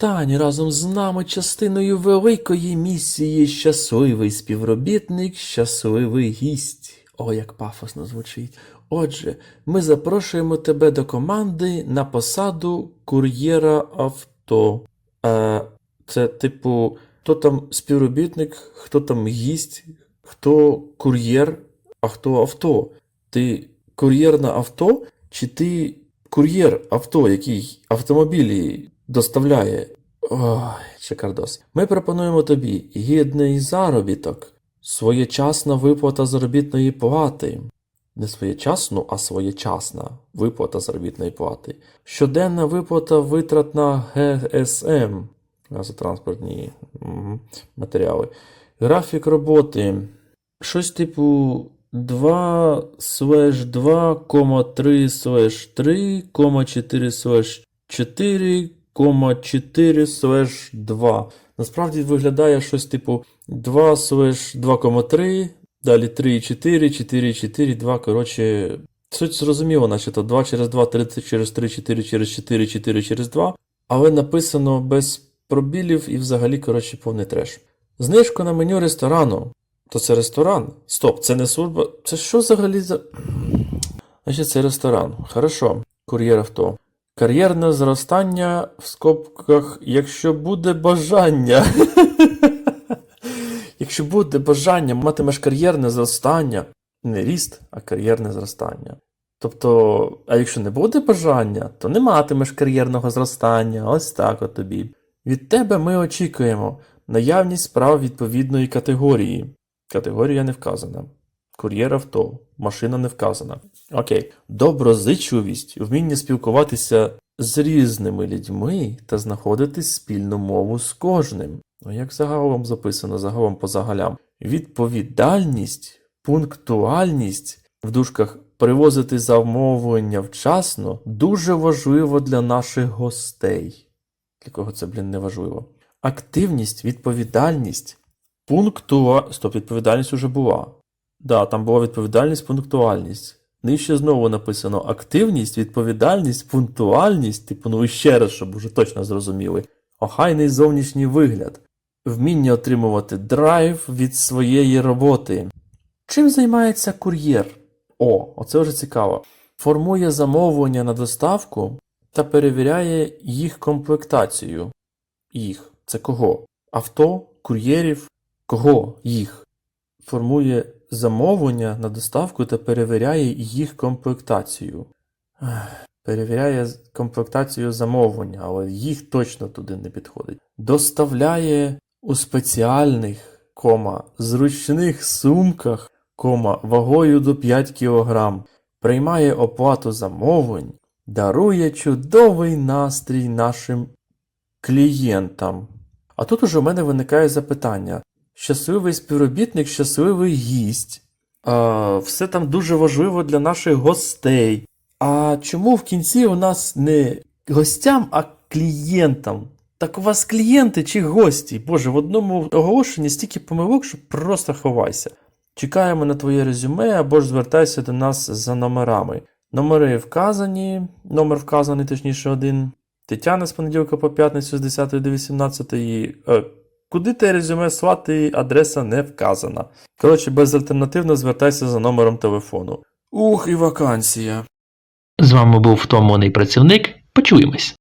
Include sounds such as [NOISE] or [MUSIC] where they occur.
Стань разом з нами частиною великої місії щасливий співробітник, щасливий гість. О, як пафосно звучить. Отже, ми запрошуємо тебе до команди на посаду кур'єра авто. Е, це типу, хто там співробітник, хто там гість, хто кур'єр, а хто авто. Ти кур'єр на авто, чи ти кур'єр авто, який автомобілі доставляє? Ой, чекардос. Ми пропонуємо тобі гідний заробіток, своєчасна виплата заробітної плати. Не своєчасну, а своєчасна виплата заробітної плати. Щоденна виплата витрат на ГСМ, газотранспортні матеріали. Графік роботи. Щось типу 2 слеш 2, 3 слеш 3, 4 слеш 4, 4 слеш 2. Насправді виглядає щось типу 2 слеш 2,3, далі 3, 4, 4, 4, 2. Коротше, суть зрозуміло, наче то 2 через 2, 3 через 3, 4 через 4, 4 через 2. Але написано без пробілів і взагалі, коротше, повний треш. Знижку на меню ресторану. То це ресторан? Стоп, це не служба. Це що взагалі за. Значить, це ресторан. Хорошо. Кур'єр авто. Кар'єрне зростання в скобках, якщо буде бажання. [LAUGHS] Якщо буде бажання, матимеш кар'єрне зростання. Не ріст, а кар'єрне зростання. Тобто, а якщо не буде бажання, то не матимеш кар'єрного зростання. Ось так от тобі. Від тебе ми очікуємо наявність справ відповідної категорії. Категорія не вказана. Кур'єр авто, машина не вказана. Окей. Доброзичливість, вміння спілкуватися з різними людьми та знаходити спільну мову з кожним. Ну, як загалом записано, загалом по загалям. Відповідальність, пунктуальність в дужках привозити замовлення вчасно дуже важливо для наших гостей. Для кого це, блін, не важливо. Активність, відповідальність, пунктуа... Стоп, відповідальність уже була. Да, там була відповідальність, пунктуальність. Нижче знову написано активність, відповідальність, пунктуальність, типу, ну і ще раз, щоб уже точно зрозуміли. Охайний зовнішній вигляд, вміння отримувати драйв від своєї роботи. Чим займається кур'єр? О, оце вже цікаво. Формує замовлення на доставку та перевіряє їх комплектацію. Їх. Це кого? Авто, кур'єрів? Кого їх? Формує замовлення на доставку та перевіряє їх комплектацію. Перевіряє комплектацію замовлення, але їх точно туди не підходить. Доставляє у спеціальних, кома, зручних сумках, кома, вагою до 5 кг. Приймає оплату замовлень, дарує чудовий настрій нашим клієнтам. А тут уже в мене виникає запитання: щасливий співробітник, щасливий гість. А, все там дуже важливо для наших гостей. А чому в кінці у нас не гостям, а клієнтам? Так у вас клієнти чи гості? Боже, в одному оголошенні стільки помилок, що просто ховайся. Чекаємо на твоє резюме або ж звертайся до нас за номерами. Номери вказані, номер вказаний, точніше, один. Тетяна з понеділка по п'ятницю з 10 до 18. Е, куди те резюме свати адреса не вказана. Коротше, безальтернативно звертайся за номером телефону. Ух, і вакансія. З вами був втомлений працівник. Почуємось.